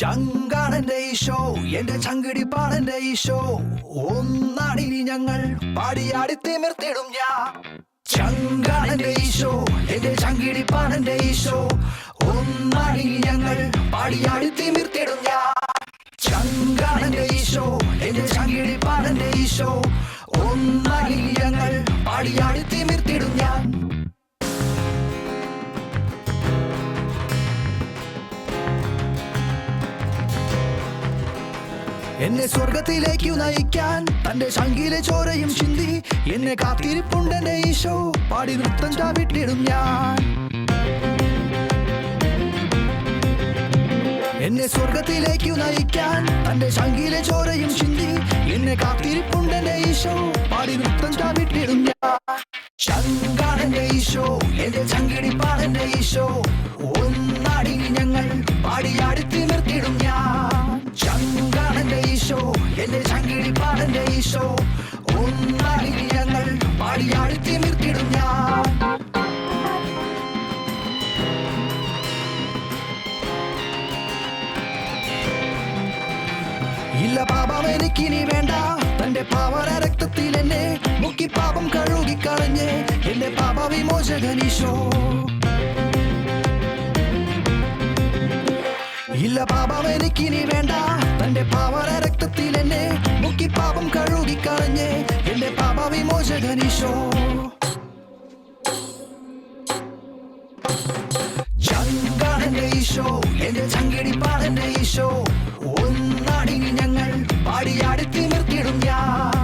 ചങ്കാണെന്റെ ഈശോ എന്റെ ചങ്കിടിപ്പാണെന്റെ ഈശോ ഒന്നാണിനി ഞങ്ങൾ പാടിയാടി തിമിർത്തിടും ഞാൻ. ചങ്കാണെന്റെ ഈശോ എന്റെ ചങ്കിടിപ്പാണെന്റെ ഈശോ ഒന്നാണിനി ഞങ്ങൾ പാടിയാടി തിമിർത്തിടും ഞാൻ. ചങ്കാണെന്റെ ഈശോ എന്റെ ചങ്കിടിപ്പാണെന്റെ ഈശോ ഒന്നാണിനി ഞങ്ങൾ പാടിയാടി തിമിർത്തിടും എന്നെ സ്വർഗത്തിലേക്കു നയിക്കാൻ തന്റെ ശങ്കിലെ ചോരയും ചിന്തി എന്നെ കാത്തിരിപ്പുണ്ടെന്റെ ഈശോ പാടി നൃത്തം ചാവിട്ടിടും ഞാൻ. എന്നെ സ്വർഗത്തിലേക്കു നയിക്കാൻ തന്റെ ശങ്കിലെ ചോരയും ചിന്തി എന്നെ കാത്തിരിപ്പുണ്ടെന്റെ ഈശോ പാടി നൃത്തം ചാവിട്ടിടും ഞാൻ. ശങ്കാണെന്റെ ഈശോ എന്റെ ചങ്കിടിപ്പാണെന്റെ ഈശോ ഒന്നാടി ഞങ്ങൾ ഈശോ ഒന്നാടി ഞങ്ങൾ പാടിയാടി തിമിർത്തിടും ഞാൻ. ഇല്ല പാപം എനിക്കിനി വേണ്ട. തന്റെ പാവന രക്തത്തിൽ എന്നെ മുക്കി പാപം കഴുകി കളഞ്ഞ് എന്റെ പാപ വിമോചകനീശോ ഇല്ല പാപം എനിക്കിനി വേണ്ട. തന്റെ പാവന രക്തത്തിൽ എന്നെ മുക്കി പാപം കഴുകി കളഞ്ഞേ എന്റെ പാപ വിമോചകനീശോ ഈശോ എന്റെ ചങ്കിടിപ്പാണെന്റെ ഈശോ. ഒന്നാടി ഞങ്ങൾ പാടിയാടി തിമിർത്തിടും ഞാൻ.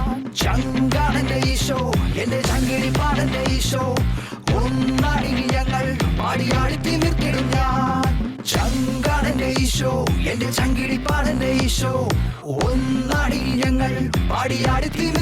ചങ്കാണെന്റെ ഈശോ എന്റെ ചങ്കിടിപ്പാണെന്റെ ഈശോ. ഒന്നാടി ഞങ്ങൾ പാടിയാടി ഈശോ എന്റെ ചങ്കിടിപ്പാണെന്റെ ഈശോ. ഒന്നാടി ഞങ്ങൾ പാടിയാടി തീർ